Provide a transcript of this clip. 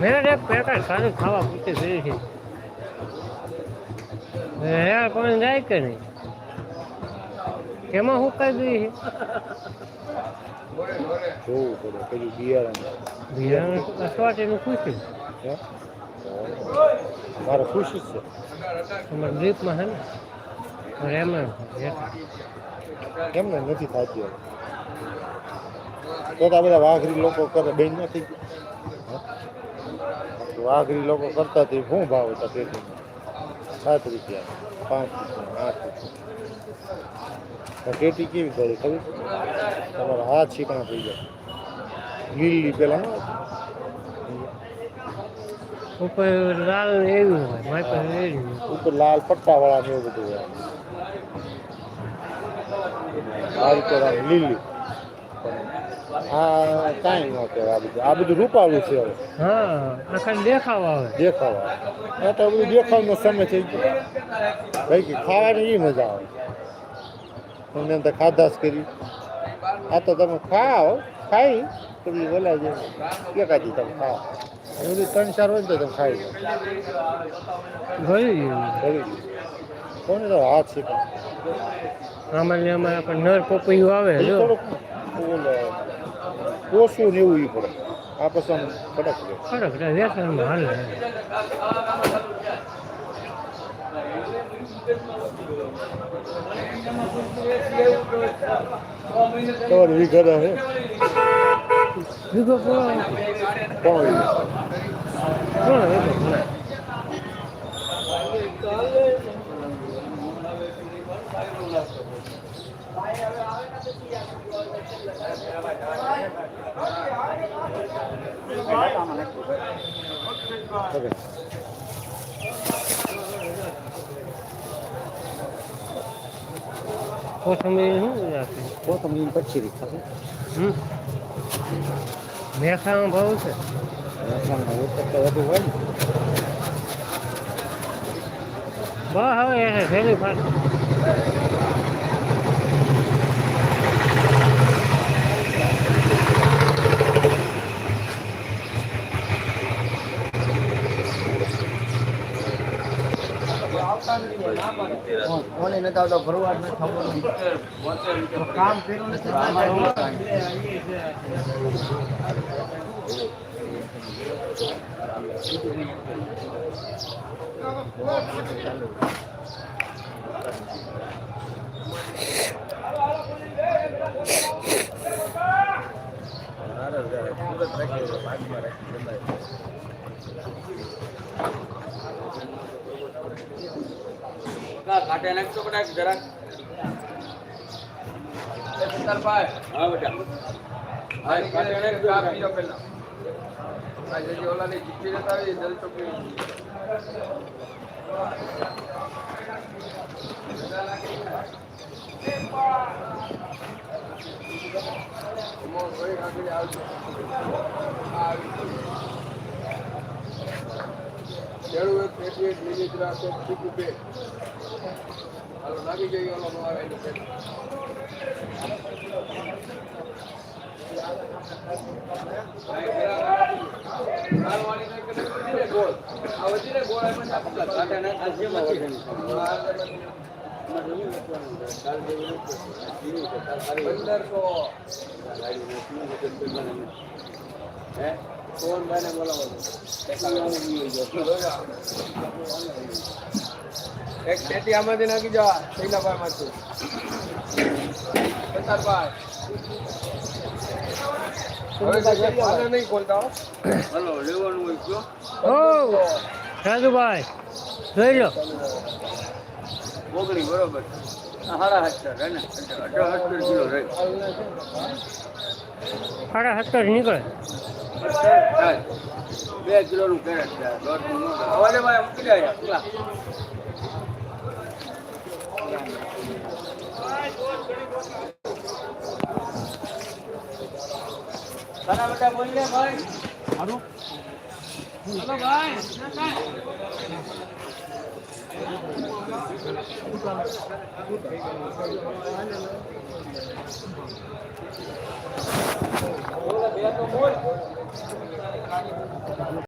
મેં એક પેટા ખાલી ખાવા પૂરતી કરી છે. હે કોણ જાય કે નહીં? કેમાં હુકાઈ કઈ જોઈએ બિયારણ ખુશી મારે ખુશી છે. તમારા દ્વીપમાં છે ને એમાં એમને નથી થતી તો તો આ બધા વાઘરી લોકો કરે બેન નથી. વાઘરી લોકો કરતા તે શું ભાવ હતા પેટી સાત રૂપિયા પાંચ રૂપિયા આઠ રૂપિયા તો પેટી કેવી પડી ખબર તમારા હાથ છીકણા થઈ જાય લીલી પેલા ન ઉપર લાલ ને એવી હોય મારી પાસે એવી હોય. ઉપર લાલ પટ્ટા વાળા ને એવું બધું હોય આ રીતે આમ લીલી આ કાંઈ ન કહેવાય આ બધું. આ બધું રૂપાળું છે હવે. હા આ ખાલી દેખાવા આવે. દેખાવા. આ તો બધું દેખાવનો સમય થઈ ગયો. ભાઈ કે ખાવાની એ મજા આવે. તમને એમ તો ખાધા જ કરી. આ તો તમે ખાઓ ખાઈ પછી બોલા છે એકાદી તમે ખાઓ. એવું બધું ત્રણ ચાર હોય તો તમે ખાઈ ગયું. જેવું કોને તો હાથ છે આમાં ને આમાં નર પપૈયું આવે જો. ઓછું ને એવું પડે. આ પસંદ રહે ખરેખ વ્યસનમાં હાલે તમારે વીઘા હે? વિગો પૂરો કોણ વીઘા? ઓકે. કોથમીર શું રાખે કોથમીર પછી રીત હમ મેખામાં ભાવ છે વધુ હોય ને. બસ હવે થેલી ફાટ કોને નથી આવતા ભરવાડ નથી ખબર કામ કર્યું નથી. काटे ना तो कटा जरा। हाँ बेटा। हाँ, काटे ना तो आप पी लो पहला પહેલા. આ જે જે ઓલાની ચીઠ્ઠી લેતા આવી, એ જલ્દી ચોકડી. ઉમો કોઈ આગળ આવજો. આ આવી. ખેડૂત એક પેટી એક લીલી દ્રાક્ષ એક ચીકુ બે હાલો લાગી જઈએ ઓલો નો આવે પંદરસો ભાઈને બોલાવો એક પેટી આમાંથી નાખી જવા શૈલાભાઈ માંથી. સત્તારભાઈ હવે કઈ પાને નહીં ખોલતા હો. હલો લેવાનું હોય કયો ઓ રાજુભાઈ જોઈ લો. ઓગણી બરોબર. સાડા સત્તર ને? કિલો નીકળે. બે કિલોનું કેરેટ છે. ભાઈ ખાના બેટા બોલ લે ભાઈ ભાઈ.